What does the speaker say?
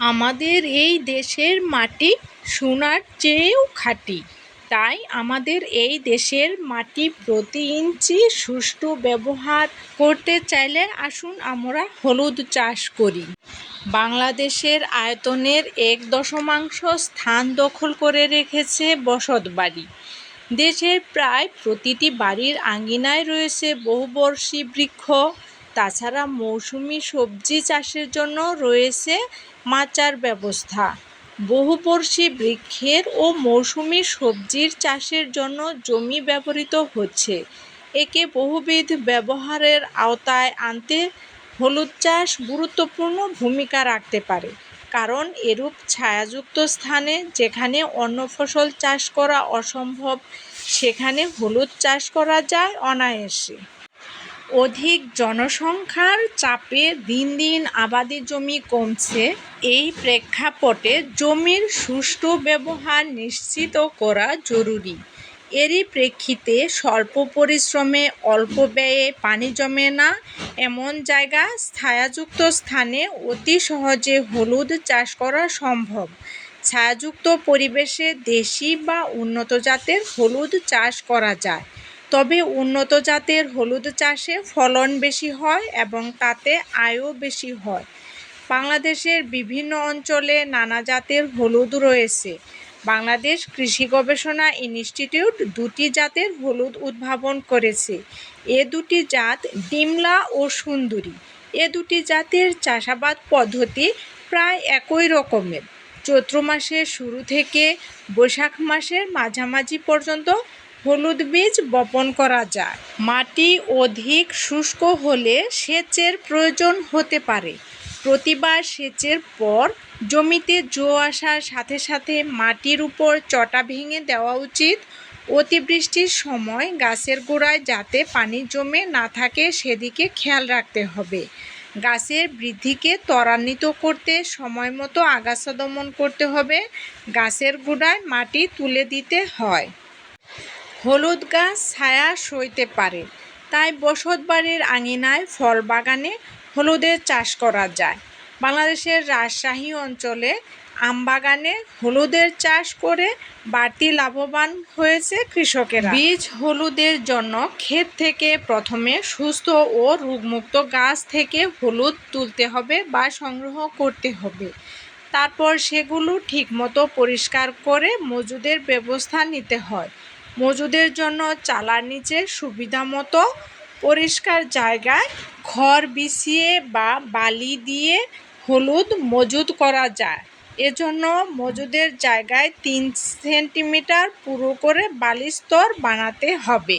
আমাদের এই দেশের মাটি সোনার চেয়েও খাঁটি। তাই আমাদের এই দেশের মাটি প্রতি ইঞ্চি সুষ্ঠু ব্যবহার করতে চাইলে আসুন আমরা হলুদ চাষ করি। বাংলাদেশের আয়তনের এক দশমাংশ স্থান দখল করে রেখেছে বসত বাড়ি। দেশের প্রায় প্রতিটি বাড়ির আঙিনায় রয়েছে বহুবর্ষী বৃক্ষ তাছাড়া মৌসুমি সবজি চাষের জন্য রয়েছে মাচার ব্যবস্থা। বহুবর্ষী বৃক্ষের ও মৌসুমি সবজির চাষের জন্য জমি ব্যবহৃত হচ্ছে। একে বহুবিধ ব্যবহারের আওতায় আনতে হলুদ চাষ গুরুত্বপূর্ণ ভূমিকা রাখতে পারে। কারণ এরূপ ছায়াযুক্ত স্থানে যেখানে অন্য ফসল চাষ করা অসম্ভব, সেখানে হলুদ চাষ করা যায় অনায়াসে। অধিক জনসংখ্যার চাপে দিন দিন আবাদি জমি কমছে, এই প্রেক্ষাপটে জমির সুষ্ঠু ব্যবহার নিশ্চিত করা জরুরি। এরই প্রেক্ষিতে স্বল্প পরিশ্রমে অল্প ব্যয়ে পানি জমে না, এমন জায়গা ছায়াযুক্ত স্থানে অতি সহজে হলুদ চাষ করা সম্ভব। ছায়াযুক্ত পরিবেশে দেশি বা উন্নত জাতের হলুদ চাষ করা যায়। তবে উন্নত জাতের হলুদ চাষে ফলন বেশি হয় এবং তাতে আয়ও বেশি হয়। বাংলাদেশের বিভিন্ন অঞ্চলে নানা জাতের হলুদ রয়েছে। বাংলাদেশ কৃষি গবেষণা ইনস্টিটিউট দুটি জাতের হলুদ উদ্ভাবন করেছে। এ দুটি জাত ডিমলা ও সুন্দরী। এ দুটি জাতের চাষাবাদ পদ্ধতি প্রায় একই রকমের। চৈত্র মাসের শুরু থেকে বৈশাখ মাসের মাঝামাঝি পর্যন্ত হলুদ বীজ বপন করা যায়। মাটি অধিক শুষ্ক হলে সেচের প্রয়োজন হতে পারে। প্রতিবার সেচের পর জমিতে জো আসার সাথে সাথে মাটির উপর চটা ভেঙে দেওয়া উচিত। অতিবৃষ্টির সময় গাছের গোড়ায় যাতে পানি জমে না থাকে সেদিকে খেয়াল রাখতে হবে। গাছের বৃদ্ধিকে ত্বরান্বিত করতে সময় মতো আগাছা দমন করতে হবে। গাছের গোড়ায় মাটি তুলে দিতে হয়। হলুদ গাছ ছায়া সইতে পারে, তাই বসতবাড়ির আঙিনায় ফল বাগানে হলুদের চাষ করা যায়। বাংলাদেশের রাজশাহী অঞ্চলে আমবাগানে হলুদের চাষ করে বাড়তি লাভবান হয়েছে কৃষকেরা। বীজ হলুদের জন্য ক্ষেত থেকে প্রথমে সুস্থ ও রোগমুক্ত গাছ থেকে হলুদ তুলতে হবে বা সংগ্রহ করতে হবে। তারপর সেগুলো ঠিকমতো পরিষ্কার করে মজুদের ব্যবস্থা নিতে হয়। মজুদের জন্য চালার নিচে সুবিধা মতো পরিষ্কার জায়গায় খড় বিছিয়ে বা বালি দিয়ে হলুদ মজুদ করা যায়। এজন্য মজুদের জায়গায় তিন সেন্টিমিটার পুরো করে বালিস্তর বানাতে হবে।